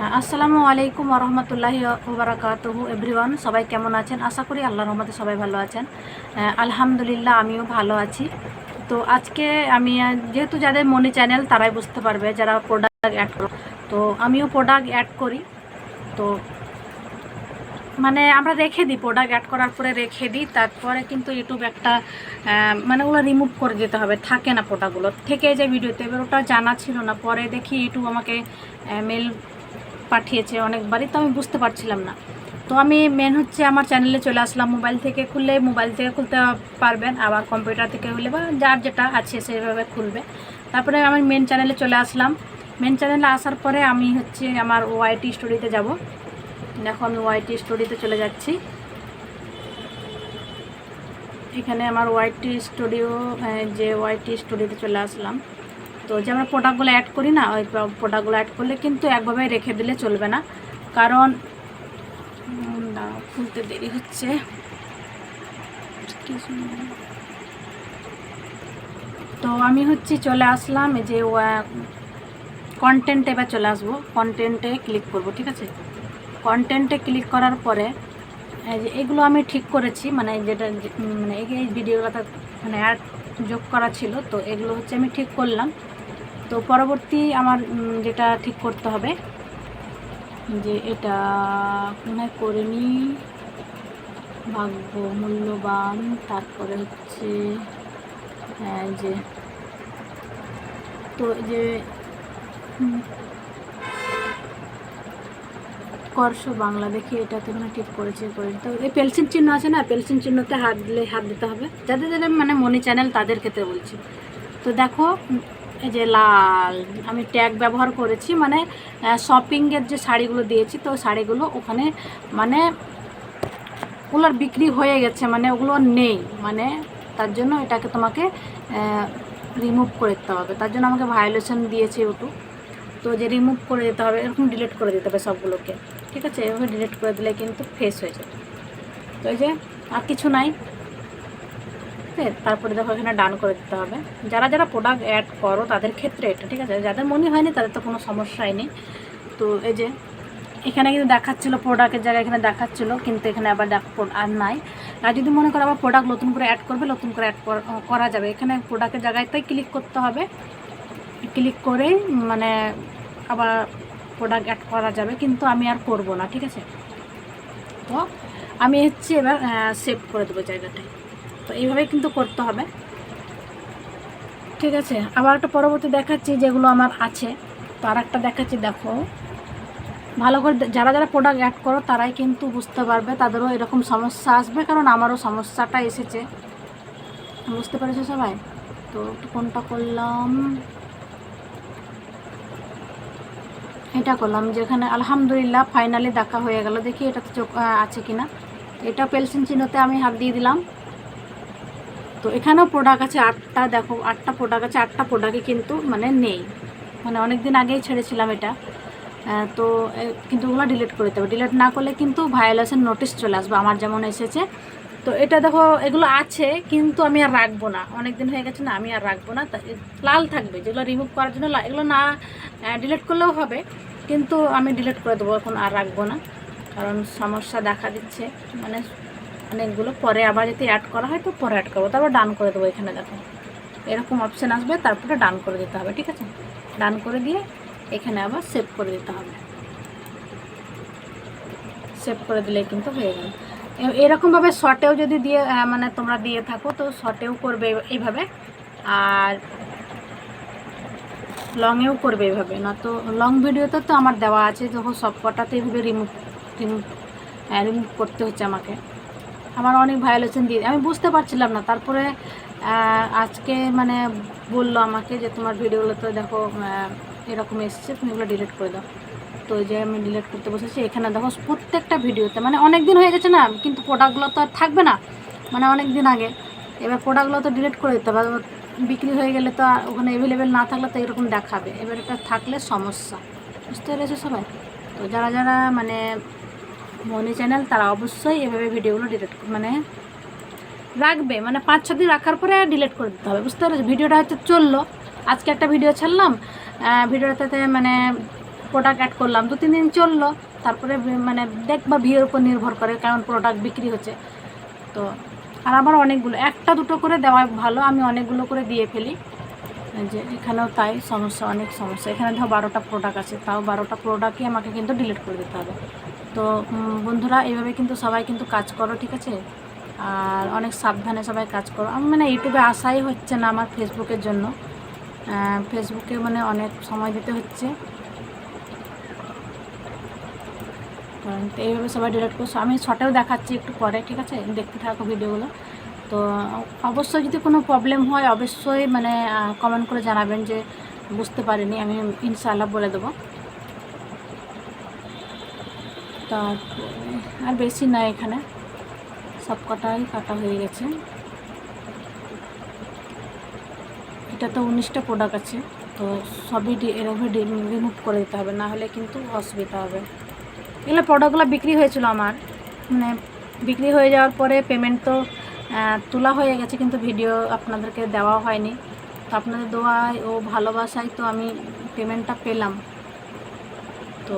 হ্যাঁ, আসসালামু আলাইকুম রহমতুল্লাহি ওবরাকাতহু এভরিওয়ান। সবাই কেমন আছেন? আশা করি আল্লাহ রহমতে সবাই ভালো আছেন। আলহামদুলিল্লাহ আমিও ভালো আছি। তো আজকে আমি যেহেতু যাদের মনি চ্যানেল তারাই বুঝতে পারবে যারা প্রোডাক্ট অ্যাড করো তো আমিও প্রোডাক্ট অ্যাড করি। তো মানে আমরা রেখে দিই প্রোডাক্ট অ্যাড করার পরে রেখে দিই। তারপরে কিন্তু ইউটিউব একটা মানে ওগুলো রিমুভ করে দিতে হবে। থাকে না প্রোডাক্টগুলো থেকে যে ভিডিওতে এবার ওটা জানা ছিল না। পরে দেখি ইউটিউব আমাকে মেল পাঠিয়েছে অনেকবারই, তো আমি বুঝতে পারছিলাম না। তো আমি মেন হচ্ছে আমার চ্যানেলে চলে আসলাম মোবাইল থেকে খুললে মোবাইল থেকে খুলতে পারবেন, আবার কম্পিউটার থেকে হলে বা যার যেটা আছে সেভাবে খুলবে। তারপরে আমি মেন চ্যানেলে চলে আসলাম। মেন চ্যানেলে আসার পরে আমি হচ্ছে আমার ওয়াইটি স্টোরিতে যাব। দেখো আমি ওয়াইটি স্টোরিতে চলে যাচ্ছি। এখানে আমার ওয়াইটি স্টুডিও যে ওয়াইটি স্টুডিওতে চলে আসলাম। তো যে আমরা প্রোডাক্টগুলো অ্যাড করি না, ওই প্রোডাক্টগুলো অ্যাড করলে কিন্তু একভাবে রেখে দিলে চলবে না। কারণ খুলতে দেরি হচ্ছে। তো আমি হচ্ছে চলে আসলাম, এই যে কন্টেন্টে এবার চলে আসব। কন্টেন্টে ক্লিক করব, ঠিক আছে? কন্টেন্টে ক্লিক করার পরে এগুলো আমি ঠিক করেছি। মানে যেটা মানে এই ভিডিওটা মানে অ্যাড যোগ করা ছিল, তো এগুলো হচ্ছে আমি ঠিক করলাম। তো পরবর্তী আমার যেটা ঠিক করতে হবে যে এটা মনে হয় করে নিই ভাগ্য মূল্যবান তারপরে হচ্ছে হ্যাঁ, যে তো যে কর্ষ বাংলা দেখি এটাতে মানে ঠিক করেছে করে তো এই পেলসিন চিহ্ন আছে না? পেলসিন চিহ্নতে হাত দিলে হাত দিতে হবে? যাদের যাদের মানে মনি চ্যানেল তাদের ক্ষেত্রে বলছি। তো দেখো এই যে লাল, আমি ট্যাগ ব্যবহার করেছি মানে শপিংয়ের যে শাড়িগুলো দিয়েছি, তো শাড়িগুলো ওখানে মানে ওগুলোর বিক্রি হয়ে গেছে মানে ওগুলো নেই মানে তার জন্য এটাকে তোমাকে রিমুভ করে দিতে হবে। তার জন্য আমাকে ভায়োলেশন দিয়েছে ইউটিউব তো। যে রিমুভ করে দিতে হবে, এরকম ডিলিট করে দিতে হবে সবগুলোকে। ঠিক আছে? এভাবে ডিলিট করে দিলে কিন্তু ফেস হয়ে যাবে। তো এই যে, আর কিছু নাই। আছে? তারপরে দেখো এখানে ডান করে দিতে হবে। যারা যারা প্রোডাক্ট অ্যাড করো তাদের ক্ষেত্রে এটা, ঠিক আছে? যাদের মনে হয়নি তাদের তো কোনো সমস্যাই নেই। তো এই যে, এখানে কিন্তু দেখাচ্ছিল প্রোডাক্টের জায়গায় এখানে দেখাচ্ছিল, কিন্তু এখানে আবার আর নাই। আর যদি মনে করো আবার প্রোডাক্ট নতুন করে অ্যাড করবে, নতুন করে অ্যাড করা যাবে। এখানে প্রোডাক্টের জায়গায়তেই ক্লিক করতে হবে। ক্লিক করে মানে আবার প্রোডাক্ট অ্যাড করা যাবে, কিন্তু আমি আর করব না, ঠিক আছে? তো আমি হচ্ছে এবার সেভ করে দেবো জায়গাটায়। তো এইভাবে কিন্তু করতে হবে। ঠিক আছে আবার একটা পরবর্তী দেখাচ্ছি যেগুলো আমার আছে। তো আর একটা দেখাচ্ছি দেখো। ভালো করে যারা যারা প্রোডাক্ট অ্যাড করো তারাই কিন্তু বুঝতে পারবে তাদেরও এরকম সমস্যা আসবে কারণ আমারও সমস্যাটা এসেছে। বুঝতে পেরেছ সবাই? তো একটু কোনটা করলাম? এটা করলাম যেখানে আলহামদুলিল্লাহ ফাইনালি দেখা হয়ে গেল। দেখি এটাতে চোখ আহ, আছে কিনা। এটা পেলসিন চিহ্নতে আমি হাত দিয়ে দিলাম। তো এখানেও প্রোডাক্ট আছে, আটটা দেখো, আটটা প্রোডাক্ট আছে, আটটা প্রোডাক্টই কিন্তু মানে নেই। মানে অনেক দিন আগেই ছেড়েছিলাম এটা। তো কিন্তু ওগুলো ডিলিট করে দিতে হবে। ডিলিট না করলে কিন্তু ভায়োলেশন নোটিশ চলে আসবে, আমার যেমন এসেছে। তো এটা দেখো, এগুলো আছে, কিন্তু আমি আর রাখব না। অনেক দিন হয়ে গেছে না, আমি আর রাখব না। লাল থাকবে, যেগুলো রিমুভ করার জন্য এগুলো না ডিলিট করলেও হবে, কিন্তু আমি ডিলিট করে দেবো, এখন আর রাখব না। কারণ সমস্যা দেখা দিচ্ছে। মানে অনেকগুলো পরে আবার যদি অ্যাড করা হয় তো পরে অ্যাড করব। তারপর ডান করে দেবো এখানে দেখো। এরকম অপশান আসবে, তারপরে ডান করে দিতে হবে, ঠিক আছে? ডান করে দিয়ে এখানে আবার সেভ করে দিতে হবে। সেভ করে দিলে কিন্তু হয়ে গেল। এরকমভাবে শর্টেও যদি দিয়ে মানে তোমরা দিয়ে থাকো, তো শর্টেও করবে এইভাবে। আর লংয়েও করবে এইভাবে। না তো লং ভিডিওতে তো আমার দেওয়া আছে যখন সব কটাতে এইভাবে রিমুভ রিমুভ রিমুভ করতে হচ্ছে আমাকে। আমার অনেক ভায়োলেশন দিয়ে আমি বুঝতে পারছিলাম না। তারপরে আজকে মানে বলল আমাকে যে তোমার ভিডিওগুলো তো দেখো এরকম এসছে, তুমি এগুলো ডিলিট করে দাও। তো যে আমি ডিলিট করতে বসেছি, এখানে দেখো প্রত্যেকটা ভিডিওতে মানে অনেক দিন হয়ে গেছে না, কিন্তু প্রোডাক্টগুলো তো আর থাকবে না মানে অনেক দিন আগে। এবার প্রোডাক্টগুলো তো ডিলিট করে দিতে হবে বিক্রি হয়ে গেলে তো ওখানে অ্যাভেলেবেল না থাকলে তো এরকম দেখাবে। এবার এটা থাকলে সমস্যা। বুঝতে পেরেছ সবাই? তো যারা যারা মানে মনি চ্যানেল, তারা অবশ্যই এভাবে ভিডিওগুলো ডিলিট মানে রাখবে। মানে পাঁচ ছ দিন রাখার পরে ডিলিট করে দিতে হবে, বুঝতে পেরেছ? ভিডিওটা হয়তো চলল। আজকে একটা ভিডিও ছাড়লাম ভিডিওটাতে মানে প্রোডাক্ট অ্যাড করলাম, দু, তিন দিন চলল, তারপরে মানে দেখবা ভিউর উপর নির্ভর করে কারণ প্রোডাক্ট বিক্রি হচ্ছে। তো, আর আমার অনেকগুলো, একটা দুটো করে দেওয়া ভালো, আমি অনেকগুলো করে দিয়ে ফেলি। যে, এখানেও তাই, সমস্যা, অনেক সমস্যা। এখানে ধরো বারোটা প্রোডাক্ট আছে, তাও বারোটা প্রোডাক্টই আমাকে কিন্তু ডিলিট করে দিতে হবে। তো বন্ধুরা, এইভাবে কিন্তু সবাই কিন্তু কাজ করো, ঠিক আছে? আর অনেক সাবধানে সবাই কাজ করো। আমি মানে ইউটিউবে আসাই হচ্ছে না আমার ফেসবুকের জন্য। ফেসবুকে মানে অনেক সময় দিতে হচ্ছে। তো, এইভাবে সবাই ডিলিট করছ। আমি শর্টেও দেখাচ্ছি একটু পরে, ঠিক আছে? দেখতে থাকো ভিডিওগুলো। তো, অবশ্যই যদি কোনো প্রবলেম হয়, অবশ্যই মানে কমেন্ট করে জানাবেন যে, বুঝতে পারিনি, আমি ইনশাআল্লাহ বলে দেবো। তারপরে আর বেশি না এখানে। সব কটাই কাটা হয়ে গেছে। এটা তো উনিশটা প্রোডাক্ট আছে, তো সবই এরকম রিমুভ করে দিতে হবে, না হলে কিন্তু অসুবিধা হবে। এগুলো প্রোডাক্টগুলো বিক্রি হয়েছিল আমার। মানে বিক্রি হয়ে যাওয়ার পরে পেমেন্ট তো তোলা হয়ে গেছে, কিন্তু ভিডিও আপনাদেরকে দেওয়া হয়নি। তো আপনাদের দোয়ায় ও ভালোবাসায় তো আমি পেমেন্টটা পেলাম। তো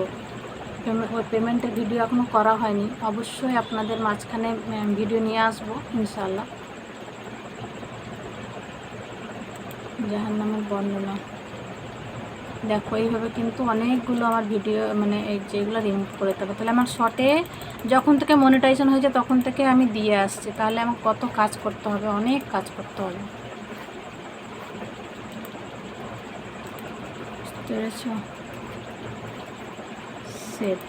ওই পেমেন্টের ভিডিও এখনও করা হয়নি। অবশ্যই আপনাদের মাঝখানে ভিডিও নিয়ে আসব ইনশাল্লাহ জাহান নামের বর্ণনা। দেখো, এইভাবে কিন্তু অনেকগুলো আমার ভিডিও মানে এই যেগুলো রিমুভ করে দেবো। তাহলে আমার শর্টে যখন থেকে মনিটাইজেশন হয়েছে, তখন থেকে আমি দিয়ে আসছি। তাহলে আমার কত কাজ করতে হবে, অনেক কাজ করতে হবে। বুঝতে পেরেছ? সেট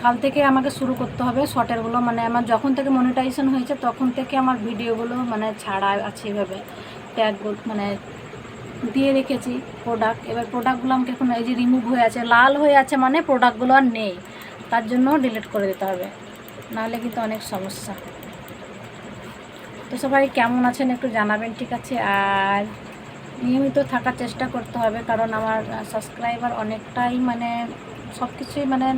কাল থেকে আমাকে শুরু করতে হবে শর্টেরগুলো মানে আমার যখন থেকে মনিটাইজেশন হয়েছে তখন থেকে আমার ভিডিওগুলো মানে ছাড়া আছে এভাবে। ট্যাগগুলো মানে দিয়ে রেখেছি প্রোডাক্ট এবার প্রোডাক্টগুলো আমাকে এখন এই যে রিমুভ হয়ে আছে, লাল হয়ে আছে মানে প্রোডাক্টগুলো আর নেই। তার জন্য ডিলিট করে দিতে হবে। নাহলে কিন্তু অনেক সমস্যা। তো সবাই কেমন আছেন একটু জানাবেন, ঠিক আছে? আর নিয়মিত থাকার চেষ্টা করতে হবে, কারণ আমার সাবস্ক্রাইবার অনেকটাই মানে সব কিছুই মানে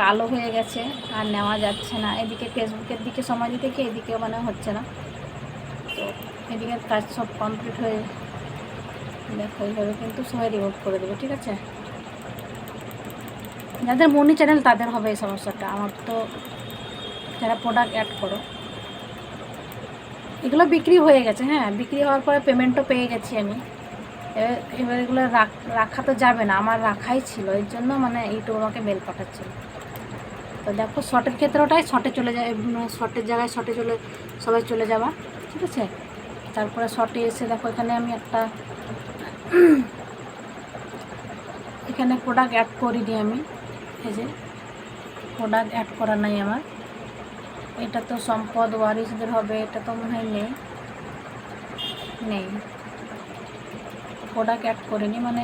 কালো হয়ে গেছে, আর নেওয়া যাচ্ছে না। এদিকে ফেসবুকের দিকে সময় দিতে গিয়ে এদিকেও মানে হচ্ছে না। তো এদিকের কাজ সব কমপ্লিট হয়ে দেখো, এইভাবে কিন্তু সবাই রিমুভ করে দেবে, ঠিক আছে? যাদের মনি চ্যানেল তাদের হবে এই সমস্যাটা। আমার তো যারা প্রোডাক্ট অ্যাড করো এগুলো বিক্রি হয়ে গেছে হ্যাঁ বিক্রি হওয়ার পরে পেমেন্টও পেয়ে গেছি আমি। এবার এবার এগুলো রাখ- তো যাবে না, আমার রাখাই ছিল, এর জন্য মানে ইউটিউব আমাকে মেল পাঠাচ্ছিল তো দেখো শর্টের ক্ষেত্রটাই শর্টে চলে যায় শর্টের জায়গায় শর্টে চলে, সবাই চলে যাবা ঠিক আছে? তারপরে শর্টে এসে দেখো, এখানে আমি একটা, এখানে প্রোডাক্ট অ্যাড করিনি আমি, এই যে প্রোডাক্ট অ্যাড করা নাই আমার। এটা তো সম্পদ ওয়ারিসদের হবে, এটা তো মনে হয় নেই। নেই। প্রোডাক্ট অ্যাড করিনি মানে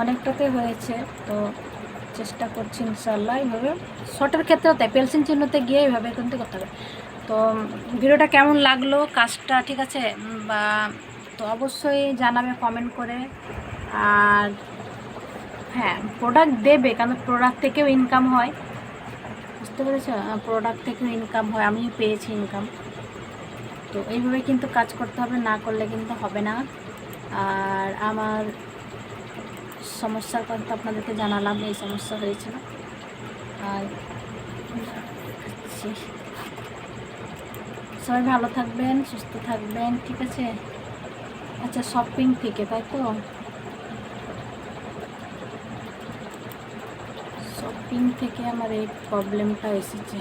অনেকটাতে হয়েছে, তো চেষ্টা করছি ইনশাল্লাহ এইভাবে। শর্টের ক্ষেত্রেও তাই, পেলসিন চিহ্নতে গিয়ে এইভাবে কিন্তু করতে হবে। তো ভিডিওটা কেমন লাগল, কাজটা ঠিক আছে বা তো অবশ্যই জানাবে কমেন্ট করে। আর হ্যাঁ প্রোডাক্ট দেবে, কারণ প্রোডাক্ট থেকেও ইনকাম হয়। বুঝতে পেরেছ? প্রোডাক্ট থেকেও ইনকাম হয়, আমিও পেয়েছি ইনকাম তো এইভাবে কিন্তু কাজ করতে হবে, না করলে কিন্তু হবে না। আর আমার সমস্যার কথা আপনাদেরকে জানালাম, এই সমস্যা হয়েছিল আর সবাই ভালো থাকবেন, সুস্থ থাকবেন, ঠিক আছে? আচ্ছা শপিং থেকে তাই তো? শপিং থেকে আমার এই প্রবলেমটা এসেছে।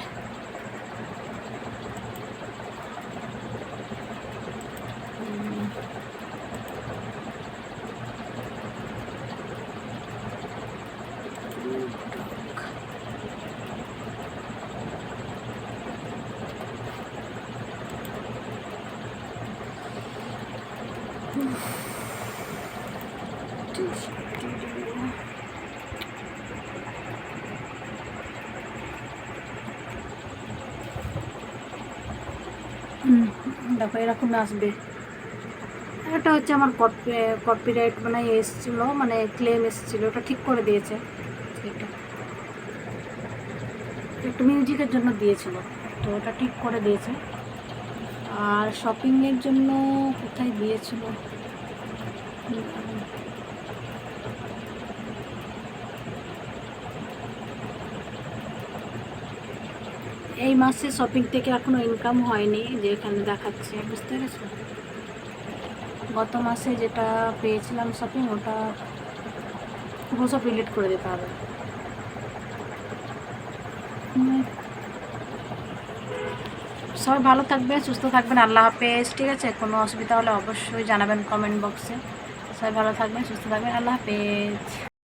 দেখো, এরকম আসবে। এটা হচ্ছে আমার কপি কপিরাইট মানে এসেছিল মানে ক্লেম এসেছিল, ওটা ঠিক করে দিয়েছে। এটা। একটু মিউজিকের জন্য দিয়েছিল, তো ওটা ঠিক করে দিয়েছে। আর শপিংয়ের জন্য কোথায় দিয়েছিল? এই মাসে শপিং থেকে এখনও ইনকাম হয়নি, যে এখানে দেখাচ্ছে, বুঝতে পেরেছ? গত মাসে যেটা পেয়েছিলাম শপিং ওটা পুরো সব ডিলিট করে দিতে হবে। সবাই ভালো থাকবেন সুস্থ থাকবেন, আল্লাহ হাফেজ, ঠিক আছে? কোনো অসুবিধা হলে অবশ্যই জানাবেন কমেন্ট বক্সে সবাই ভালো থাকবেন, সুস্থ থাকবেন, আল্লাহ হাফেজ।